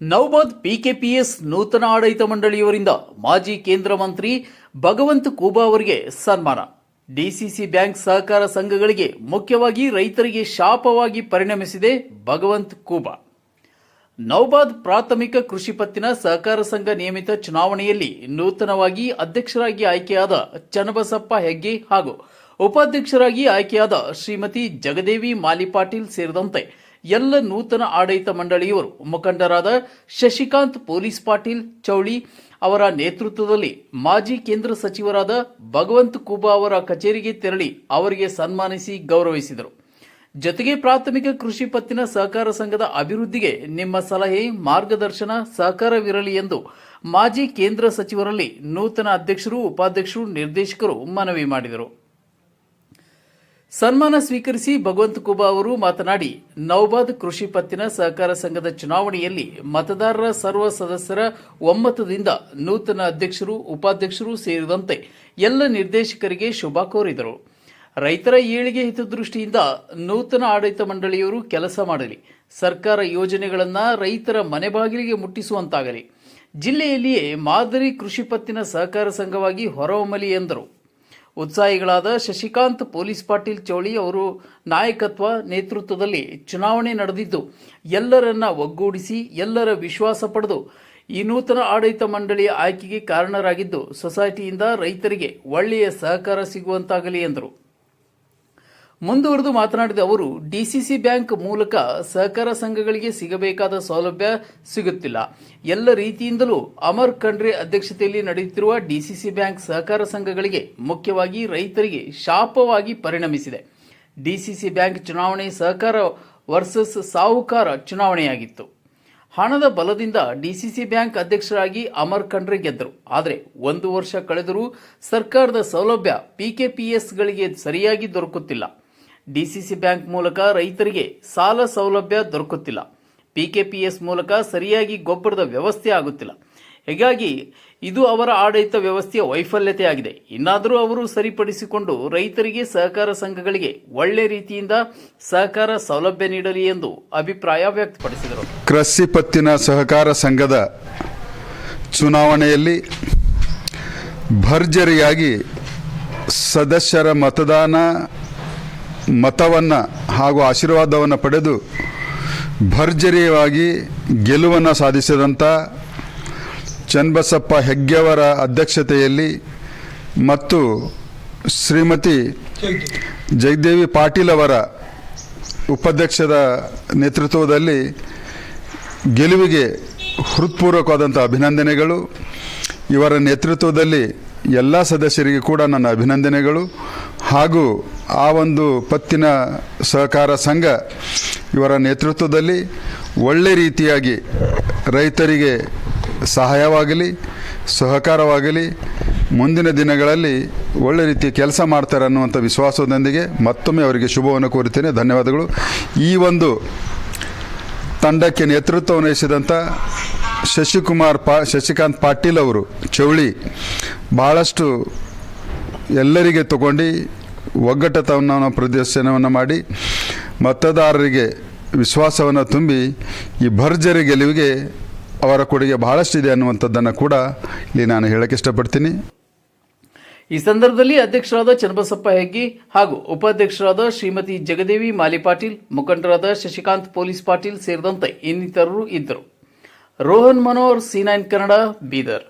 Naubad PKPS ನೂತನ ಆಡಳಿತ ಮಂಡಳಿಯವರಿಂದ ಮಾಜಿ ಕೇಂದ್ರ ಮಂತ್ರಿ ಭಗವಂತ್ ಕೂಬಾ ಅವರಿಗೆ ಸನ್ಮಾನ. ಡಿಸಿಸಿ ಬ್ಯಾಂಕ್ ಸಹಕಾರ ಸಂಘಗಳಿಗೆ ಮುಖ್ಯವಾಗಿ ರೈತರಿಗೆ ಶಾಪವಾಗಿ ಪರಿಣಮಿಸಿದೆ ಭಗವಂತ್ ಕೂಬಾ ನೌಬಾದ್ ಪ್ರಾಥಮಿಕ ಕೃಷಿ ಪತ್ತಿನ ಸಹಕಾರ ಸಂಘ ನಿಯಮಿತ ಚುನಾವಣೆಯಲ್ಲಿ ನೂತನವಾಗಿ ಅಧ್ಯಕ್ಷರಾಗಿ ಆಯ್ಕೆಯಾದ ಚನ್ನಬಸಪ್ಪ ಹೆಗ್ಗೆ ಹಾಗೂ ಉಪಾಧ್ಯಕ್ಷರಾಗಿ ಆಯ್ಕೆಯಾದ ಶ್ರೀಮತಿ ಜಗದೇವಿ ಮಾಲಿಪಾಟೀಲ್ ಸೇರಿದಂತೆ ಎಲ್ಲ ನೂತನ ಆಡಳಿತ ಮಂಡಳಿಯವರು. ಮುಖಂಡರಾದ ಶಶಿಕಾಂತ್, ಪೊಲೀಸ್ ಪಾಟೀಲ್, ಚೌಳಿ ಅವರ ನೇತೃತ್ವದಲ್ಲಿ ಮಾಜಿ ಕೇಂದ್ರ ಸಚಿವರಾದ ಭಗವಂತ್ ಕುಬಾ ಅವರ ಕಚೇರಿಗೆ ತೆರಳಿ ಅವರಿಗೆ ಸನ್ಮಾನಿಸಿ ಗೌರವಿಸಿದರು. ಜೊತೆಗೆ ಪ್ರಾಥಮಿಕ ಕೃಷಿ ಪತ್ತಿನ ಸಹಕಾರ ಸಂಘದ ಅಭಿವೃದ್ಧಿಗೆ ನಿಮ್ಮ ಸಲಹೆ, ಮಾರ್ಗದರ್ಶನ ಸಹಕಾರವಿರಲಿ ಎಂದು ಮಾಜಿ ಕೇಂದ್ರ ಸಚಿವರಲ್ಲಿ ನೂತನ ಅಧ್ಯಕ್ಷರು, ಉಪಾಧ್ಯಕ್ಷರು, ನಿರ್ದೇಶಕರು ಮನವಿ ಮಾಡಿದರು. ಸನ್ಮಾನ ಸ್ವೀಕರಿಸಿ ಭಗವಂತ ಕುಬಾ ಅವರು ಮಾತನಾಡಿ, ನೌಬಾದ್ ಕೃಷಿ ಪತ್ತಿನ ಸಹಕಾರ ಸಂಘದ ಚುನಾವಣೆಯಲ್ಲಿ ಮತದಾರರ ಸರ್ವ ಸದಸ್ಯರ ಒಮ್ಮತದಿಂದ ನೂತನ ಅಧ್ಯಕ್ಷರು, ಉಪಾಧ್ಯಕ್ಷರು ಸೇರಿದಂತೆ ಎಲ್ಲ ನಿರ್ದೇಶಕರಿಗೆ ಶುಭ ಕೋರಿದರು. ರೈತರ ಏಳಿಗೆ ಹಿತದೃಷ್ಟಿಯಿಂದ ನೂತನ ಆಡಳಿತ ಮಂಡಳಿಯವರು ಕೆಲಸ ಮಾಡಲಿ. ಸರ್ಕಾರ ಯೋಜನೆಗಳನ್ನು ರೈತರ ಮನೆ ಬಾಗಿಲಿಗೆ ಮುಟ್ಟಿಸುವಂತಾಗಲಿ. ಜಿಲ್ಲೆಯಲ್ಲಿಯೇ ಮಾದರಿ ಕೃಷಿ ಪತ್ತಿನ ಸಹಕಾರ ಸಂಘವಾಗಿ ಹೊರಹೊಮ್ಮಲಿ ಎಂದರು. ಉತ್ಸಾಹಿಗಳಾದ ಶಶಿಕಾಂತ್, ಪೊಲೀಸ್ ಪಾಟೀಲ್ ಚೌಳಿ ಅವರು ನಾಯಕತ್ವ ನೇತೃತ್ವದಲ್ಲಿ ಚುನಾವಣೆ ನಡೆದಿದ್ದು, ಎಲ್ಲರನ್ನ ಒಗ್ಗೂಡಿಸಿ, ಎಲ್ಲರ ವಿಶ್ವಾಸ ಪಡೆದು ಈ ನೂತನ ಆಡಳಿತ ಮಂಡಳಿಯ ಆಯ್ಕೆಗೆ ಕಾರಣರಾಗಿದ್ದು, ಸೊಸೈಟಿಯಿಂದ ರೈತರಿಗೆ ಒಳ್ಳೆಯ ಸಹಕಾರ ಸಿಗುವಂತಾಗಲಿ ಎಂದರು. ಮುಂದುವರೆದು ಮಾತನಾಡಿದ ಅವರು, ಡಿಸಿಸಿ ಬ್ಯಾಂಕ್ ಮೂಲಕ ಸಹಕಾರ ಸಂಘಗಳಿಗೆ ಸಿಗಬೇಕಾದ ಸೌಲಭ್ಯ ಸಿಗುತ್ತಿಲ್ಲ. ಎಲ್ಲ ರೀತಿಯಿಂದಲೂ ಅಮರ್ ಖಂಡ್ರೆ ಅಧ್ಯಕ್ಷತೆಯಲ್ಲಿ ನಡೆಯುತ್ತಿರುವ ಡಿಸಿಸಿ ಬ್ಯಾಂಕ್ ಸಹಕಾರ ಸಂಘಗಳಿಗೆ ಮುಖ್ಯವಾಗಿ ರೈತರಿಗೆ ಶಾಪವಾಗಿ ಪರಿಣಮಿಸಿದೆ. ಡಿಸಿಸಿ ಬ್ಯಾಂಕ್ ಚುನಾವಣೆ ಸಹಕಾರ ವರ್ಸಸ್ ಸಾಹುಕಾರ ಚುನಾವಣೆಯಾಗಿತ್ತು. ಹಣದ ಬಲದಿಂದ ಡಿಸಿಸಿ ಬ್ಯಾಂಕ್ ಅಧ್ಯಕ್ಷರಾಗಿ ಅಮರ್ ಖಂಡ್ರೆ ಗೆದ್ದರು. ಆದರೆ ಒಂದು ವರ್ಷ ಕಳೆದರೂ ಸರ್ಕಾರದ ಸೌಲಭ್ಯ ಪಿಕೆಪಿಎಸ್ಗಳಿಗೆ ಸರಿಯಾಗಿ ದೊರಕುತ್ತಿಲ್ಲ. ಡಿಸಿಸಿ ಬ್ಯಾಂಕ್ ಮೂಲಕ ರೈತರಿಗೆ ಸಾಲ ಸೌಲಭ್ಯ ದೊರಕುತ್ತಿಲ್ಲ. ಪಿಕೆಪಿಎಸ್ ಮೂಲಕ ಸರಿಯಾಗಿ ಗೊಬ್ಬರದ ವ್ಯವಸ್ಥೆ ಆಗುತ್ತಿಲ್ಲ. ಹೀಗಾಗಿ ಇದು ಅವರ ಆಡಳಿತ ವ್ಯವಸ್ಥೆಯ ವೈಫಲ್ಯತೆಯಾಗಿದೆ. ಇನ್ನಾದರೂ ಅವರು ಸರಿಪಡಿಸಿಕೊಂಡು ರೈತರಿಗೆ ಸಹಕಾರ ಸಂಘಗಳಿಗೆ ಒಳ್ಳೆ ರೀತಿಯಿಂದ ಸಹಕಾರ ಸೌಲಭ್ಯ ನೀಡಲಿ ಎಂದು ಅಭಿಪ್ರಾಯ ವ್ಯಕ್ತಪಡಿಸಿದರು. ಕೃಷಿ ಪತ್ತಿನ ಸಹಕಾರ ಸಂಘದ ಚುನಾವಣೆಯಲ್ಲಿ ಭರ್ಜರಿಯಾಗಿ ಸದಸ್ಯರ ಮತದಾನ ಮತವನ್ನು ಹಾಗೂ ಆಶೀರ್ವಾದವನ್ನು ಪಡೆದು ಭರ್ಜರಿಯಾಗಿ ಗೆಲುವನ್ನು ಸಾಧಿಸಿದಂಥ ಚನ್ನಬಸಪ್ಪ ಹೆಗ್ಗೆವರ ಅಧ್ಯಕ್ಷತೆಯಲ್ಲಿ ಮತ್ತು ಶ್ರೀಮತಿ ಜಗದೇವಿ ಪಾಟೀಲ್ ಅವರ ಉಪಾಧ್ಯಕ್ಷದ ನೇತೃತ್ವದಲ್ಲಿ ಗೆಲುವಿಗೆ ಹೃತ್ಪೂರ್ವಕವಾದಂಥ ಅಭಿನಂದನೆಗಳು. ಇವರ ನೇತೃತ್ವದಲ್ಲಿ ಎಲ್ಲ ಸದಸ್ಯರಿಗೆ ಕೂಡ ನನ್ನ ಅಭಿನಂದನೆಗಳು. ಹಾಗೂ ಆ ಒಂದು ಪತ್ತಿನ ಸಹಕಾರ ಸಂಘ ಇವರ ನೇತೃತ್ವದಲ್ಲಿ ಒಳ್ಳೆ ರೀತಿಯಾಗಿ ರೈತರಿಗೆ ಸಹಾಯವಾಗಲಿ, ಸಹಕಾರವಾಗಲಿ, ಮುಂದಿನ ದಿನಗಳಲ್ಲಿ ಒಳ್ಳೆ ರೀತಿಯ ಕೆಲಸ ಮಾಡ್ತಾರೆ ಅನ್ನುವಂಥ ವಿಶ್ವಾಸದೊಂದಿಗೆ ಮತ್ತೊಮ್ಮೆ ಅವರಿಗೆ ಶುಭವನ್ನು ಕೋರುತ್ತೇನೆ. ಧನ್ಯವಾದಗಳು. ಈ ಒಂದು ತಂಡಕ್ಕೆ ನೇತೃತ್ವ ವಹಿಸಿದಂಥ ಶಶಿಕುಮಾರ್ ಪಾ, ಶಶಿಕಾಂತ್ ಪಾಟೀಲ್ ಅವರು, ಚೌಳಿ ಬಹಳಷ್ಟು ಎಲ್ಲರಿಗೆ ತಗೊಂಡು ಒಗ್ಗಟ್ಟತನವನ್ನು ಪ್ರದರ್ಶನವನ್ನು ಮಾಡಿ ಮತದಾರರಿಗೆ ವಿಶ್ವಾಸವನ್ನು ತುಂಬಿ ಈ ಭರ್ಜರಿ ಗೆಲುವಿಗೆ ಅವರ ಕೊಡುಗೆ ಬಹಳಷ್ಟಿದೆ ಅನ್ನುವಂಥದ್ದನ್ನು ಕೂಡ ಇಲ್ಲಿ ನಾನು ಹೇಳಕ್ಕೆ ಇಷ್ಟಪಡ್ತೀನಿ. ಈ ಸಂದರ್ಭದಲ್ಲಿ ಅಧ್ಯಕ್ಷರಾದ ಚನ್ನಬಸಪ್ಪ ಹೆಗ್ಗಿ ಹಾಗೂ ಉಪಾಧ್ಯಕ್ಷರಾದ ಶ್ರೀಮತಿ ಜಗದೇವಿ ಮಾಲಿ ಪಾಟೀಲ್, ಮುಖಂಡರಾದ ಶಶಿಕಾಂತ್ ಪೊಲೀಸ್ ಪಾಟೀಲ್ ಸೇರಿದಂತೆ ಇನ್ನಿತರರು ಇದ್ದರು. Rohan Manohar, C nine Kannada, Bidar.